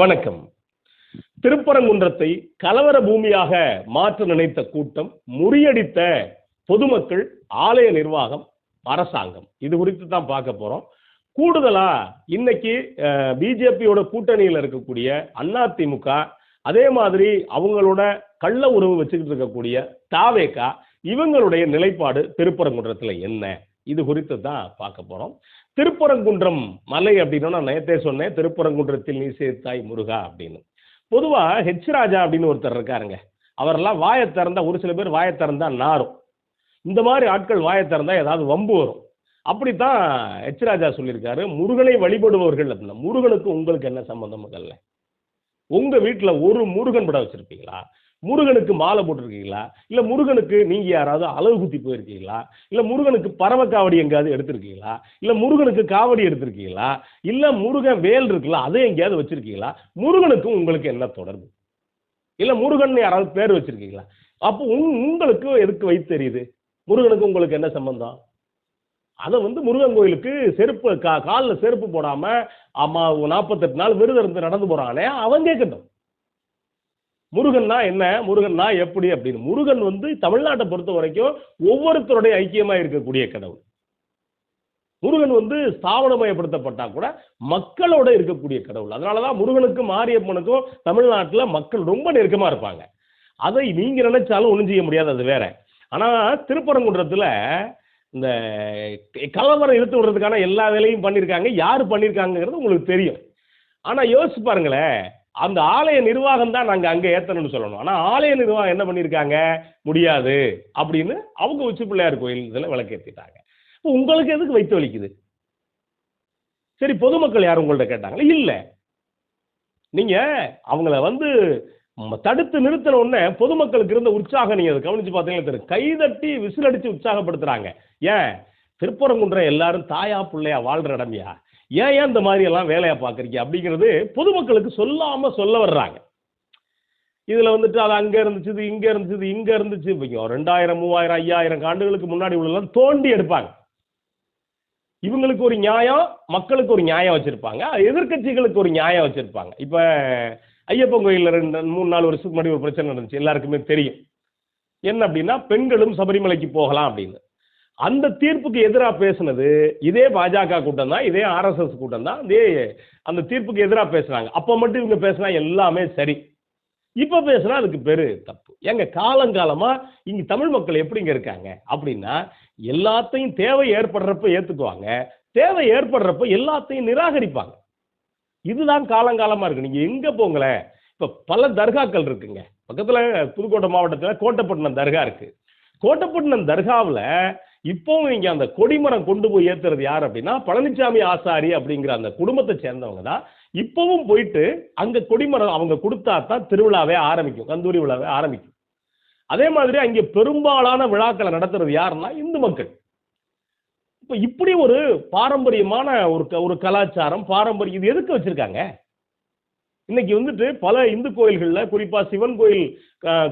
வணக்கம். திருப்பரங்குன்றத்தை கலவர பூமியாக மாற்ற நினைத்த கூட்டம் முறியடித்த பொதுமக்கள் ஆலய நிர்வாகம் அரசாங்கம். இது குறித்து தான் பார்க்க போறோம். கூடுதலா இன்னைக்கு பிஜேபியோட கூட்டணியில் இருக்கக்கூடிய அதிமுக அதே மாதிரி அவங்களோட கள்ள உறவு வச்சுக்கிட்டு இருக்கக்கூடிய தாவேகா இவங்களுடைய நிலைப்பாடு திருப்பரங்குன்றத்தில் என்ன? இது குறித்து தான் பார்க்க போறோம். திருப்பரங்குன்றம் மலை அப்படின்னா நான் நேத்தே சொன்னேன் திருப்பரங்குன்றத்தில் நீ சேர்த்தாய் முருகா அப்படின்னு. பொதுவாக ஹெச் ராஜா அப்படின்னு ஒருத்தர் இருக்காருங்க. அவரெல்லாம் வாயை திறந்தா ஒரு சில பேர் வாயை திறந்தா நாரும். இந்த மாதிரி ஆட்கள் வாயை திறந்தா ஏதாவது வம்பு வரும். அப்படித்தான் ஹெச் ராஜா சொல்லியிருக்காரு. முருகனை வழிபடுபவர்கள் அப்படின்னா முருகனுக்கு உங்களுக்கு என்ன சம்பந்தம் முதல்ல உங்க வீட்டில் ஒரு முருகன் படம் வச்சிருப்பீங்களா? முருகனுக்கு மாலை போட்டிருக்கீங்களா? இல்ல முருகனுக்கு நீங்க யாராவது அளவு குத்தி போயிருக்கீங்களா? இல்ல முருகனுக்கு பறவை காவடி எங்கேயாவது எடுத்திருக்கீங்களா? இல்ல முருகனுக்கு காவடி எடுத்திருக்கீங்களா? இல்ல முருகன் வேல் இருக்குல்ல அதை எங்கேயாவது வச்சிருக்கீங்களா? முருகனுக்கும் உங்களுக்கு என்ன தொடர்பு? இல்ல முருகன் யாராவது பேர் வச்சிருக்கீங்களா? அப்போ உங் உங்களுக்கு எதுக்கு வைத்து தெரியுது முருகனுக்கு உங்களுக்கு என்ன சம்பந்தம்? அதை வந்து முருகன் கோயிலுக்கு செருப்பு கா காலில் செருப்பு போடாமல் அம்மா நாற்பத்தெட்டு நாள் விருது இருந்து நடந்து போகிறாங்களே அவன் கேட்கட்டும். முருகன்னா என்ன? முருகன்னா எப்படி அப்படின்னு. முருகன் வந்து தமிழ்நாட்டை பொறுத்த வரைக்கும் ஒவ்வொருத்தருடைய ஐக்கியமா இருக்கக்கூடிய கடவுள். முருகன் வந்து ஸ்தாபனமயப்படுத்தப்பட்டா கூட மக்களோட இருக்கக்கூடிய கடவுள். அதனாலதான் முருகனுக்கும் மாரியப்பனுக்கும் தமிழ்நாட்டில் மக்கள் ரொம்ப நெருக்கமா இருப்பாங்க. அதை நீங்க நினைச்சாலும் ஒன்றும் செய்ய முடியாது அது வேற. ஆனா திருப்பரங்குன்றத்துல இந்த கலவரம் இழுத்து விடுறதுக்கான எல்லா வேலையும் பண்ணியிருக்காங்க யார் பண்ணியிருக்காங்கிறது உங்களுக்கு தெரியும். ஆனா யோசிச்சு பாருங்களேன். அந்த ஆலய நிர்வாகம் தான் நாங்கள் அங்கே ஏற்றணும்னு சொல்லணும். ஆனால் ஆலய நிர்வாகம் என்ன பண்ணியிருக்காங்க முடியாது அப்படின்னு அவங்க உச்சி பிள்ளையார் கோயில் இதில் விளக்கேற்றிட்டாங்க இப்போ உங்களுக்கு எதுக்கு வைத்து வலிக்குது? சரி பொதுமக்கள் யாரும் உங்கள்ட்ட கேட்டாங்களே? இல்லை. நீங்கள் அவங்கள வந்து தடுத்து நிறுத்தின உடனே பொதுமக்களுக்கு இருந்த உற்சாகம் நீங்கள் அதை கவனித்து பார்த்தீங்கன்னா தெரியும். கைதட்டி விசில் அடித்து உற்சாகப்படுத்துகிறாங்க ஏன்? திருப்பரங்குன்ற எல்லாரும் தாயா பிள்ளையா வாழ்கிற இடமையா? ஏன் ஏன் இந்த மாதிரி எல்லாம் வேலையை பார்க்குறீங்க? அப்படிங்கிறது பொதுமக்களுக்கு சொல்லாமல் சொல்ல வர்றாங்க. இதில் வந்துட்டு அது அங்கே இருந்துச்சு இது இங்கே இருந்துச்சு இது இங்கே இருந்துச்சு. இப்போ ரெண்டாயிரம் மூவாயிரம் ஐயாயிரம் ஆண்டுகளுக்கு முன்னாடி உள்ளதெல்லாம் தோண்டி எடுப்பாங்க. இவங்களுக்கு ஒரு நியாயம் மக்களுக்கு ஒரு நியாயம் வச்சுருப்பாங்க. எதிர்கட்சிகளுக்கு ஒரு நியாயம் வச்சுருப்பாங்க. இப்போ ஐயப்பன் கோயிலில் ரெண்டு மூணு நாலு வருஷத்துக்கு முன்னாடி ஒரு பிரச்சனை நடந்துச்சு. எல்லாருக்குமே தெரியும். என்ன அப்படின்னா பெண்களும் சபரிமலைக்கு போகலாம் அப்படின்னு. அந்த தீர்ப்புக்கு எதிராக பேசினது இதே பாஜக கூட்டம் தான் இதே ஆர்எஸ்எஸ் கூட்டம் தான் இதே அந்த தீர்ப்புக்கு எதிராக பேசுனாங்க அப்போ மட்டும் இவங்க பேசினா எல்லாமே சரி. இப்போ பேசுனா அதுக்கு பெரு தப்பு. எங்க காலங்காலமா இங்க தமிழ் மக்கள் எப்படிங்க இருக்காங்க? அப்படின்னா எல்லாத்தையும் தேவை ஏற்படுறப்ப ஏத்துக்குவாங்க. தேவை ஏற்படுறப்ப எல்லாத்தையும் நிராகரிப்பாங்க. இதுதான் காலங்காலமா இருக்கு. நீங்க எங்க போங்களேன் இப்ப பல தர்காக்கள் இருக்குங்க. பக்கத்துல புதுக்கோட்டை மாவட்டத்தில் கோட்டப்பட்டினம் தர்கா இருக்கு. கோட்டப்பட்டினம் தர்காவில் இப்போவும் இங்கே அந்த கொடிமரம் கொண்டு போய் ஏற்றுறது யார் அப்படின்னா பழனிசாமி ஆசாரி அப்படிங்கிற அந்த குடும்பத்தை சேர்ந்தவங்க தான். இப்போவும் போயிட்டு அங்கே கொடிமரம் அவங்க கொடுத்தா தான் திருவிழாவே ஆரம்பிக்கும் கந்தூரி விழாவே ஆரம்பிக்கும். அதே மாதிரி அங்கே பெரும்பாலான விழாக்களை நடத்துறது யாருன்னா இந்து மக்கள். இப்போ இப்படி ஒரு பாரம்பரியமான ஒரு ஒரு கலாச்சாரம் பாரம்பரியம் இது எதுக்கு வச்சிருக்காங்க? இன்னைக்கு வந்துட்டு பல இந்து கோயில்களில் குறிப்பாக சிவன் கோயில்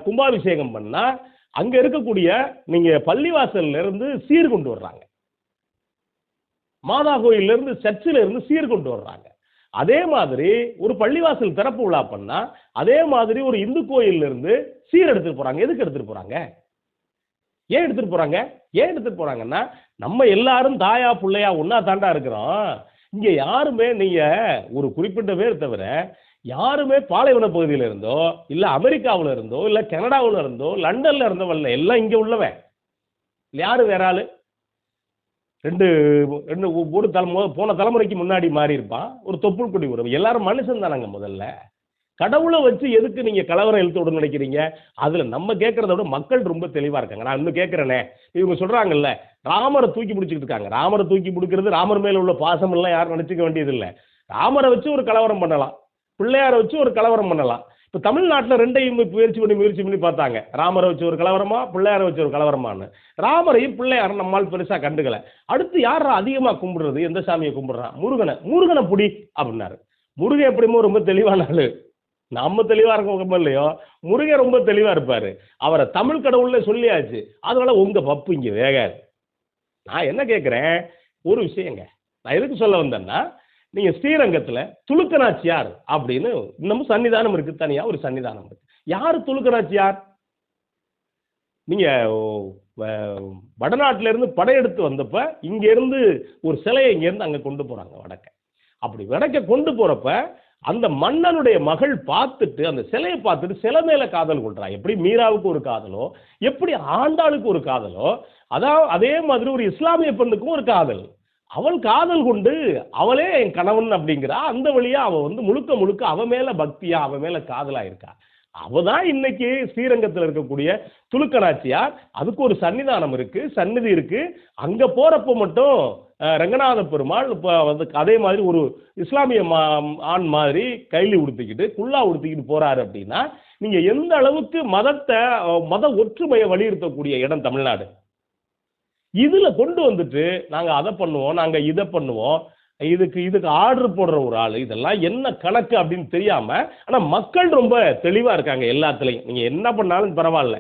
கும்பாபிஷேகம் பண்ணால் அங்கே இருக்கக்கூடிய நீங்கள் பள்ளிவாசல்ல இருந்து சீர் கொண்டு வர்றாங்க. மாதா கோயிலிருந்து சர்ச்சில் இருந்து சீர் கொண்டு வர்றாங்க. அதே மாதிரி ஒரு பள்ளிவாசல் திறப்பு விழா பண்ணா அதே மாதிரி ஒரு இந்து கோயில்ல இருந்து சீர் எடுத்துட்டு போறாங்க. எதுக்கு எடுத்துட்டு போறாங்க? ஏன் எடுத்துட்டு போறாங்க? ஏன் எடுத்துட்டு போறாங்கன்னா நம்ம எல்லாரும் தாயா பிள்ளையா ஒன்னா தாண்டா இருக்கிறோம். இங்க யாருமே நீங்க ஒரு குறிப்பிட்ட பேர் தவிர யாருமே பாலைவன பகுதியில் இருந்தோ இல்லை அமெரிக்காவில் இருந்தோ இல்லை கனடாவில் இருந்தோ லண்டனில் இருந்தவல்ல எல்லாம் இங்கே உள்ளவன். யார் வேற ஆள்? ரெண்டு ரெண்டு ஒரு தலைமுறை போன தலைமுறைக்கு முன்னாடி மாறி இருப்பான். ஒரு தொப்புள் கொடி உறவு. எல்லாரும் மனுஷன் தானங்க முதல்ல. கடவுளை வச்சு எதுக்கு நீங்க கலவரம் எழுத்து விட நினைக்கிறீங்க? அதுல நம்ம கேட்கறத விட மக்கள் ரொம்ப தெளிவா இருக்காங்க. நான் இன்னும் கேட்குறேனே இவங்க சொல்றாங்கல்ல ராமரை தூக்கி பிடிச்சிக்கிட்டு இருக்காங்க. ராமரை தூக்கி பிடிக்கிறது ராமர் மேல உள்ள பாசம் எல்லாம் யாரும் நினைச்சுக்க வேண்டியது இல்லை ராமரை வச்சு ஒரு கலவரம் பண்ணலாம். பிள்ளையாரை வச்சு ஒரு கலவரம் பண்ணலாம். இப்போ தமிழ்நாட்டில் ரெண்டையும் முயற்சி பண்ணி முயற்சி பண்ணி பார்த்தாங்க. ராமரை வச்சு ஒரு கலவரமா பிள்ளையாரை வச்சு ஒரு கலவரமானு ராமரையும் பிள்ளையாரும் நம்மால் பெருசாக கண்டுக்கல. அடுத்து யாரா அதிகமாக கும்பிடுறது? எந்த சாமியை கும்பிடுறான்? முருகனை. முருகனை புடி அப்படின்னாரு. முருகன் எப்படிமோ ரொம்ப தெளிவான ஆளு நம்ம தெளிவா இருக்கோம் இல்லையோ? முருகன் ரொம்ப தெளிவா இருப்பாரு. அவரை தமிழ் கடவுள்ல சொல்லியாச்சு. அதனால உங்க பப்பு இங்க வேகாது. நான் என்ன கேட்குறேன் ஒரு விஷயங்க. நான் எதுக்கு சொல்ல வந்தேன்னா நீங்க ஸ்ரீரங்கத்துல துலுக்கநாச்சியார் அப்படின்னு இன்னமும் சன்னிதானம் இருக்கு தனியா ஒரு சன்னிதானம் இருக்கு. யார் துலுக்கநாச்சியார் நீங்க வ- வடநாட்டுல இருந்து படையெடுத்து வந்தப்ப இங்க இருந்து ஒரு சிலையை இங்க இருந்து அங்க கொண்டு போறாங்க வடக்க. அப்படி வடக்க கொண்டு போறப்ப அந்த மன்னனுடைய மகள் பார்த்துட்டு அந்த சிலையை பார்த்துட்டு சிலை மேல காதல் கொள்றா. எப்படி மீராவுக்கு ஒரு காதலோ எப்படி ஆண்டாளுக்கு ஒரு காதலோ அதான் அதே மாதிரி ஒரு இஸ்லாமிய பெண்ணுக்கும் ஒரு காதல். அவள் காதல் கொண்டு அவளே என் கணவன் அப்படிங்கிறா. அந்த வழியா அவ வந்து முழுக்க முழுக்க அவ மேல பக்தியா அவ மேல காதலா இருக்கா அவள் தான் இன்னைக்கு ஸ்ரீரங்கத்தில் இருக்கக்கூடிய துலுக்கநாச்சியார் அதுக்கு ஒரு சன்னிதானம் இருக்கு சந்நிதி இருக்கு. அங்க போறப்போ மட்டும் ரங்கநாத பெருமாள் இப்போ வந்து அதே மாதிரி ஒரு இஸ்லாமிய மா ஆண் மாதிரி கைலி உடுத்திக்கிட்டு குல்லா உடுத்திக்கிட்டு போறாரு அப்படின்னா நீங்க எந்த அளவுக்கு மதத்தை மத ஒற்றுமையை வலியுறுத்தக்கூடிய இடம் தமிழ்நாடு? இதுல கொண்டு வந்துட்டு நாங்க அதை பண்ணுவோம் நாங்க இதை பண்ணுவோம் இதுக்கு இதுக்கு ஆர்டர் போடுற ஒரு ஆள் இதெல்லாம் என்ன கணக்கு அப்படின்னு தெரியாம ஆனா மக்கள் ரொம்ப தெளிவா இருக்காங்க எல்லாத்துலயும். நீங்க என்ன பண்ணாலும் பரவாயில்ல.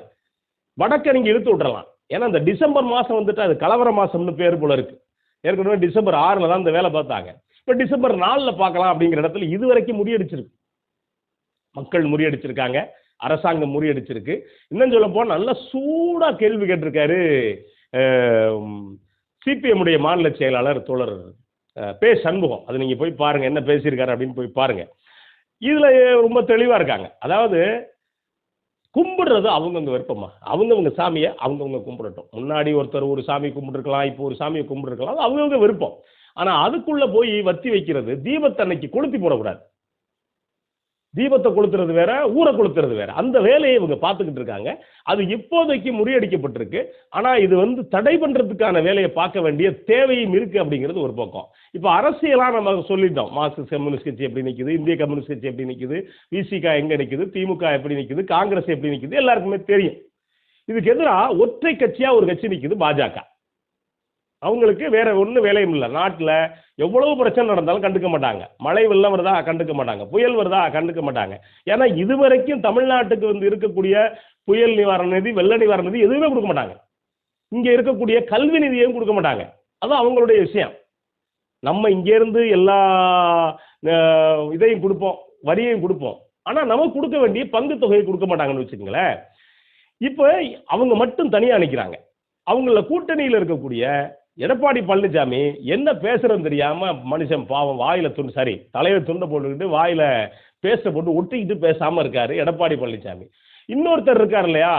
வடக்க நீங்க இழுத்து விட்றலாம் ஏன்னா இந்த டிசம்பர் மாசம் வந்துட்டு அது கலவர மாசம்னு பேர் போல இருக்கு. ஏற்கனவே டிசம்பர் ஆறுல தான் இந்த வேலை பார்த்தாங்க. இப்ப டிசம்பர் நாலுல பார்க்கலாம் அப்படிங்கிற இடத்துல இது வரைக்கும் முறியடிச்சிருக்கு. மக்கள் முறியடிச்சிருக்காங்க. அரசாங்கம் முறியடிச்சிருக்கு. இன்னும் சொல்ல போனா நல்லா சூடா கேள்வி கேட்டிருக்காரு சிபிஎம் உடைய மாநில செயலாளர் தோழர் பே சண்முகம். அது நீங்கள் போய் பாருங்கள் என்ன பேசியிருக்காரு அப்படின்னு போய் பாருங்கள் இதில் ரொம்ப தெளிவாக இருக்காங்க. அதாவது கும்பிடுறது அவங்கவுங்க விருப்பமா? அவங்கவுங்க சாமியை அவங்கவுங்க கும்பிடட்டும். முன்னாடி ஒருத்தர் ஒரு சாமி கும்பிட்டுருக்கலாம் இப்போ ஒரு சாமியை கும்பிட்டுருக்கலாம் அவங்கவுங்க விருப்பம். ஆனால் அதுக்குள்ளே போய் வத்தி வைக்கிறது தீபத்தன்னைக்கு கொளுத்தி போடக்கூடாது. தீபத்தை கொளுத்துறது வேற ஊரை கொளுத்துறது வேற. அந்த வேலையை இவங்க பார்த்துக்கிட்டு இருக்காங்க. அது இப்போதைக்கு முறியடிக்கப்பட்டிருக்கு. ஆனா இது வந்து தடை பண்றதுக்கான வேலையை பார்க்க வேண்டிய தேவையும் இருக்கு அப்படிங்கிறது ஒரு பக்கம். இப்போ அரசியலாக நம்ம சொல்லிட்டோம். மார்க்சிஸ்ட் கம்யூனிஸ்ட் கட்சி எப்படி நிற்குது இந்திய கம்யூனிஸ்ட் கட்சி எப்படி நிற்குது விசிகா எங்க நிற்குது திமுக எப்படி நிற்குது காங்கிரஸ் எப்படி நிற்குது எல்லாருக்குமே தெரியும். இதுக்கு எதிராக ஒற்றை கட்சியா ஒரு கட்சி நிற்குது பாஜக. அவங்களுக்கு வேற ஒன்றும் வேலையும் இல்லை. நாட்டில் எவ்வளவு பிரச்சனை நடந்தாலும் கண்டுக்க மாட்டாங்க. மழை வெள்ளம் வருதா கண்டுக்க மாட்டாங்க. புயல் வருதா கண்டுக்க மாட்டாங்க. ஏன்னா இதுவரைக்கும் தமிழ்நாட்டுக்கு வந்து இருக்கக்கூடிய புயல் நிவாரண நிதி வெள்ள நிவாரண நிதி எதுவுமே கொடுக்க மாட்டாங்க. இங்கே இருக்கக்கூடிய கல்வி நிதியையும் கொடுக்க மாட்டாங்க. அது அவங்களுடைய விஷயம். நம்ம இங்கேருந்து எல்லா இதையும் கொடுப்போம் வரியையும் கொடுப்போம். ஆனால் நமக்கு கொடுக்க வேண்டிய பங்கு தொகையை கொடுக்க மாட்டாங்கன்னு வச்சுக்கோங்களேன். இப்போ அவங்க மட்டும் தனியாக நிற்கிறாங்க அவங்கள கூட்டணியில் இருக்கக்கூடிய எடப்பாடி பழனிசாமி என்ன பேசுறதுன்னு தெரியாம மனுஷன் பாவம் வாயில துண்டு சரி தலைவர் துண்டை போட்டுக்கிட்டு வாயில பேச போட்டு ஒட்டிக்கிட்டு பேசாம இருக்காரு எடப்பாடி பழனிசாமி. இன்னொருத்தர் இருக்கார் இல்லையா?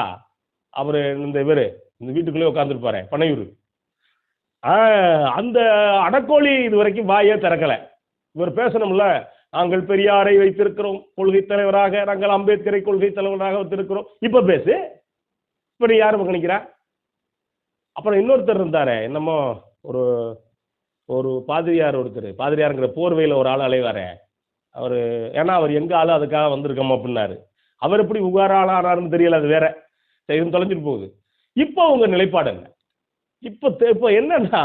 அவர் இந்த இவர் இந்த வீட்டுக்குள்ளே உட்காந்துருப்பாரு பனையூர். அந்த அடக்கோழி இது வரைக்கும் வாயே திறக்கல. இவர் பேசணும்ல நாங்கள் பெரியாரை வைத்திருக்கிறோம் கொள்கை தலைவராக நாங்கள் அம்பேத்கரை கொள்கை தலைவராக வைத்திருக்கிறோம். இப்ப பேசு. இப்போ நீ யாரு பக்கணிக்கிறா? அப்புறம் இன்னொருத்தர் இருந்தாரே என்னமோ ஒரு ஒரு பாதிரியார் ஒருத்தர். பாதிரியாருங்கிற போர்வையில் ஒரு ஆள் அலைவார். அவர் ஏன்னா அவர் எங்கே ஆளும் அதுக்காக வந்திருக்கோம் அப்படின்னாரு. அவர் எப்படி உகார ஆளானாருன்னு தெரியல அது வேற. சரி, தொலைஞ்சிட்டு போகுது. இப்போ உங்கள் நிலைப்பாடு என்ன? இப்போ இப்போ என்னன்னா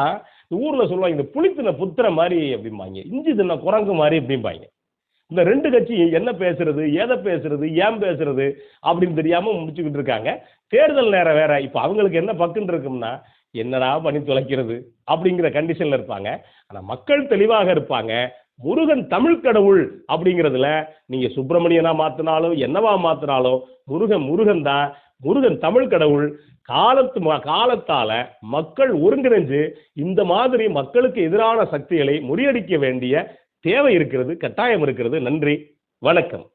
ஊரில் சொல்லுவாங்க இந்த புளித்தின புத்திர மாதிரி அப்படிம்பாங்க. இஞ்சி தின்ன குரங்கு மாதிரி அப்படிம்பாங்க. இந்த ரெண்டு கட்சி என்ன பேசுறது எதை பேசுறது ஏன் பேசுறது அப்படின்னு தெரியாம முடிச்சுக்கிட்டு இருக்காங்க. தேர்தல் நேரம் வேற. இப்போ அவங்களுக்கு என்ன பக்குன்னு இருக்கும்னா என்னடா பண்ணி தொலைக்கிறது அப்படிங்கிற கண்டிஷன்ல இருப்பாங்க. ஆனா மக்கள் தெளிவாக இருப்பாங்க. முருகன் தமிழ் கடவுள் அப்படிங்கிறதுல நீங்க சுப்பிரமணியனா மாத்தினாலும் என்னவா மாத்தினாலும் முருகன் முருகன் தான். முருகன் தமிழ் கடவுள். காலத்து ம- காலத்தால மக்கள் ஒருங்கிணைஞ்சு இந்த மாதிரி மக்களுக்கு எதிரான சக்திகளை முறியடிக்க வேண்டிய தேவை இருக்கிறது கட்டாயம் இருக்கிறது. நன்றி. வணக்கம்.